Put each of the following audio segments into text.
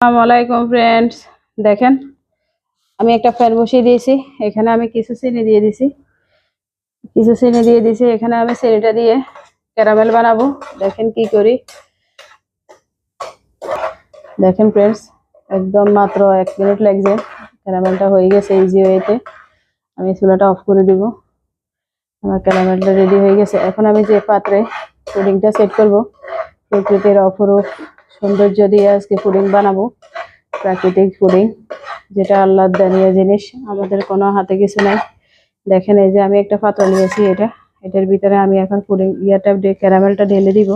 আলাইকুম ফ্রেন্ডস দেখেন, আমি একটা ফ্যান বসিয়ে দিয়েছি। এখানে আমি কিছু চিনি দিয়ে দিছি। কিছু চিনি দিয়ে দিছি। এখানে আমি চিনিটা দিয়ে ক্যারামেল বানাবো। দেখেন কি করি। দেখেন ফ্রেন্ডস একদম মাত্র এক মিনিট লাগছে। ক্যারামেলটা হয়ে গেছে ইজি ওয়েতে আমি চুলাটা অফ করে দিব। আমার ক্যারামেলটা রেডি হয়ে গেছে। এখন আমি যে পাত্রে পুডিংটা সেট করব, প্রকৃতির অপরূপ সৌন্দর্য দিয়ে আজকে পুডিং বানাবো, প্রাকৃতিক পুডিং, যেটা আল্লাহ দানিয়া জিনিস, আমাদের কোনো হাতে কিছু নাই। দেখেন এই যে আমি একটা পাত্র নিয়েছি এটা, এটার ভিতরে আমি এখন পুডিং ইয়াটা ক্যারামেলটা ঢেলে দিব।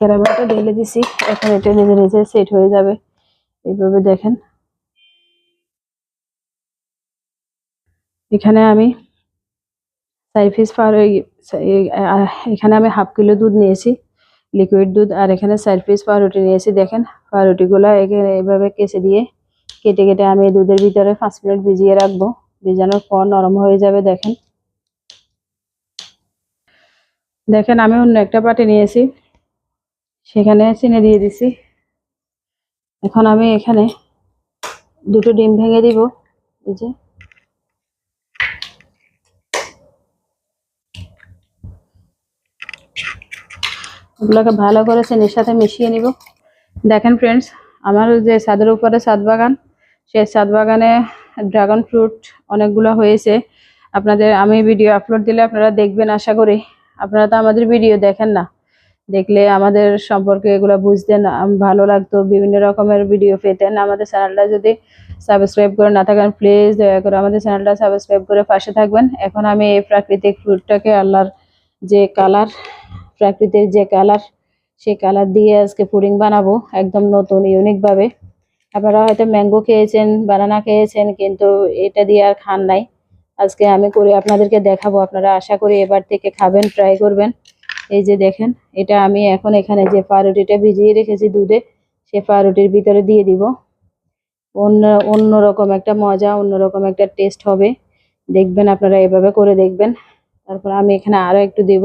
ক্যারামেলটা ঢেলে দিছি, এখন এটা নিজে নিজে সেট হয়ে যাবে। এইভাবে দেখেন। এখানে আমি চার পিস পার এখানে আমি হাফ কিলো দুধ নিয়েছি লিকুইড দুধ, আর এখানে চার পিস পাউরুটি নিয়েছি, দেখেন। পাউরুটিগুলো এখানে এইভাবে কেচে দিয়ে কেটে কেটে আমি দুধের ভিতরে পাঁচ মিনিট ভিজিয়ে রাখব। ভিজানোর পর নরম হয়ে যাবে, দেখেন। দেখেন, আমি অন্য একটা পাটি নিয়েছি, সেখানে চিনি দিয়ে দিছি। এখন আমি এখানে দুটো ডিম ভেঙে দিব, এই যে। এগুলোকে ভালো করে চিনির সাথে মিশিয়ে নিব। দেখেন ফ্রেন্ডস আমার যে ছাদের উপরে ছাদ বাগান, সেই ছাদ বাগানে ড্রাগন ফ্রুট অনেকগুলো হয়েছে। আপনাদের, আমি ভিডিও আপলোড দিলে আপনারা দেখবেন আশা করি। আপনারা তো আমাদের ভিডিও দেখেন না। দেখলে আমাদের সম্পর্কে এগুলো বুঝতেন ভালো লাগতো। বিভিন্ন রকমের ভিডিও পেতেন। আমাদের চ্যানেলটা যদি সাবস্ক্রাইব করে না থাকেন প্লিজ দয়া করে আমাদের চ্যানেলটা সাবস্ক্রাইব করে পাশে থাকবেন। এখন আমি এই প্রাকৃতিক ফ্রুটটাকে আল্লাহর যে কালার প্রাকৃতিক যে কালার, সেই কালার দিয়ে আজকে পুডিং বানাবো একদম নতুন ইউনিকভাবে আপনারা হয়তো ম্যাঙ্গো খেয়েছেন বানানা খেয়েছেন, কিন্তু এটা দিয়ে আর খান নাই। আজকে আমি করে আপনাদেরকে দেখাবো, আপনারা আশা করি এবার থেকে খাবেন ট্রাই করবেন। এই যে দেখেন, এটা আমি এখন এখানে যে পাউরুটিটা ভিজিয়ে রেখেছি দুধে, সে পাউরুটির ভিতরে দিয়ে দিব। অন্য, অন্যরকম একটা মজা, অন্যরকম একটা টেস্ট হবে। দেখবেন আপনারা এভাবে করে দেখবেন। তারপর আমি এখানে আরও একটু দেব।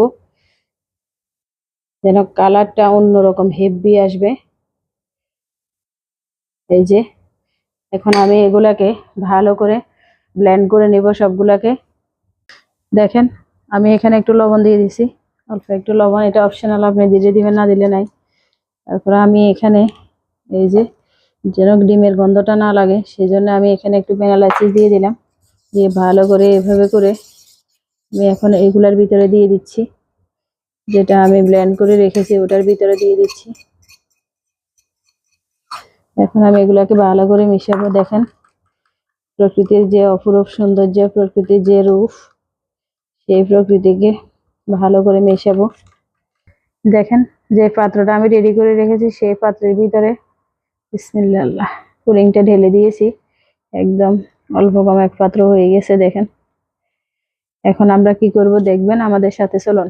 যেন কালারটা অন্যরকম হেভি আসবে। এই যে, এখন আমি এগুলাকে ভালো করে ব্লেন্ড করে নেব সবগুলাকে। দেখেন, আমি এখানে একটু লবণ দিয়ে দিছি। অল্প একটু লবণ, এটা অপশনাল আপনি দিলে দিবেন, না দিলে নাই। তারপরে আমি এখানে এই যে, যেন ডিমের গন্ধটা না লাগে সেই জন্য আমি এখানে একটু ভ্যানিলা দিয়ে দিলাম। দিয়ে ভালো করে এভাবে করে আমি এখন এইগুলার ভিতরে দিয়ে দিচ্ছি। যেটা আমি ব্লেন্ড করে রেখেছি, ওটার ভিতরে দিয়ে দিচ্ছি। এখন আমি এগুলাকে ভালো করে মিশাবো, দেখেন। প্রকৃতির যে অপরূপ সৌন্দর্য, প্রকৃতির যে রূপ, সেই প্রকৃতিকে ভালো করে মেশাবো। দেখেন, যে পাত্রটা আমি রেডি করে রেখেছি, সেই পাত্রের ভিতরে বিসমিল্লাহ পুডিংটা ঢেলে দিয়েছি। একদম অল্প কম এক পাত্র হয়ে গেছে, দেখেন। এখন আমরা কি করব, দেখবেন আমাদের সাথে, চলুন।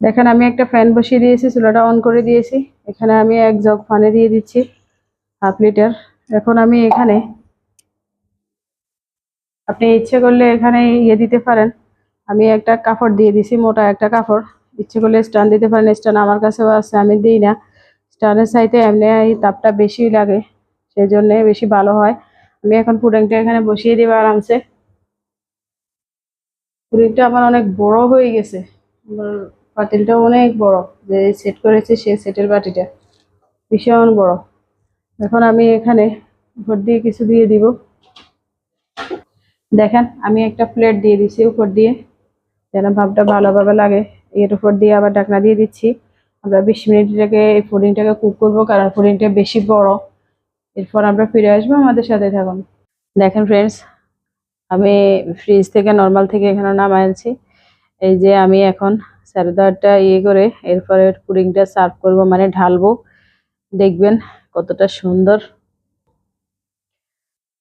দেখেন, আমি একটা ফ্যান বসিয়ে দিয়েছি, চুলাটা অন করে দিয়েছি। এখানে আমি এক জগ পানি দিয়ে দিচ্ছি হাফ লিটার এখন আমি এখানে, আপনি ইচ্ছে করলে এখানে ইয়ে দিতে পারেন। আমি একটা কাপড় দিয়ে দিছি, মোটা একটা কাপড়। ইচ্ছে করলে স্ট্যান্ড দিতে পারেন, স্ট্যান্ড আমার কাছেও আছে, আমি দিই না। স্ট্যান্ডের সাইডে এমনি এই তাপটা বেশি লাগে সেই জন্য বেশি ভালো হয়। আমি এখন পুডিংটা এখানে বসিয়ে দিব আরামসে। পুডিংটা আমার অনেক বড় হয়ে গেছে। আমার পাতিলটাও অনেক বড়। যে সেট করেছে সে সেটের বাটিটা ভীষণ বড়। এখন আমি এখানে উপর দিয়ে কিছু দিয়ে দিব। দেখেন, আমি একটা প্লেট দিয়ে দিচ্ছি উপর দিয়ে। যেন ভাবটা ভালোভাবে লাগে। এর উপর দিয়ে আবার ডাকনা দিয়ে দিচ্ছি। আমরা বিশ মিনিট এটাকে এই পুডিংটাকে কুক করব কারণ পুডিংটা বেশি বড়। এরপর আমরা ফিরে আসব আমাদের সাথে থাকুন। দেখেন ফ্রেন্ডস আমি ফ্রিজ থেকে নর্মাল থেকে এখানে নামাই আনছি। এই যে আমি এখন স্যালাডটা ইয়ে করে এরপরে পুডিংটা সার্ভ করব মানে ঢালবো। দেখবেন কতটা সুন্দর।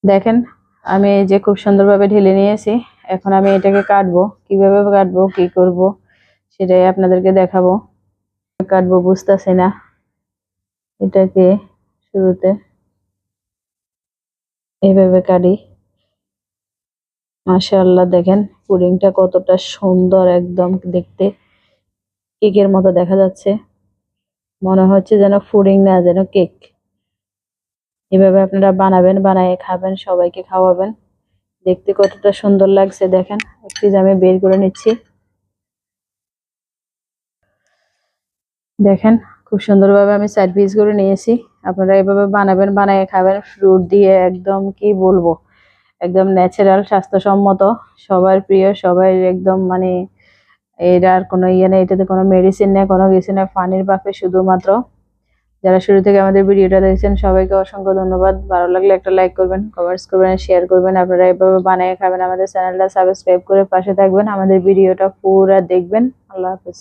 দেখেন, আমি এই যে খুব সুন্দরভাবে ঢেলে নিয়েছি। এখন আমি এটাকে কাটবো। কীভাবে কাটবো, কি করব, সেটাই আপনাদেরকে দেখাবো। কাটবো, বুঝতেছি না। এটাকে শুরুতে এভাবে কাটি। মাশাআল্লাহ, দেখেন পুডিংটা কতটা সুন্দর একদম দেখতে। কেকের মতো দেখা যাচ্ছে। মনে হচ্ছে যেন ফুডিং না, যেন কেক। এভাবে আপনারা বানাবেন, বানিয়ে খাবেন, সবাইকে খাওয়াবেন। দেখতে কতটা সুন্দর লাগছে, দেখেন। একটি আমি বের করে নিচ্ছি। দেখেন, খুব সুন্দরভাবে আমি সাইড পিস করে নিয়েছি। আপনারা এভাবে বানাবেন, বানিয়ে খাবেন ফ্রুট দিয়ে একদম কি বলব? একদম ন্যাচারাল স্বাস্থ্যসম্মত, সবার প্রিয়, সবাই একদম মানে এটার কোনো ইয়ে নেই, এটাতে কোনো মেডিসিন নেই, কোনো কিছু নেই পানির বাপে শুধুমাত্র। যারা শুরু থেকে আমাদের ভিডিওটা দেখছেন, সবাইকে অসংখ্য ধন্যবাদ। ভালো লাগলে একটা লাইক করবেন কমেন্টস করবেন শেয়ার করবেন। আপনারা এভাবে বানিয়ে খাবেন আমাদের চ্যানেলটা সাবস্ক্রাইব করে পাশে থাকবেন। আমাদের ভিডিওটা পুরো দেখবেন। আল্লাহ হাফেজ।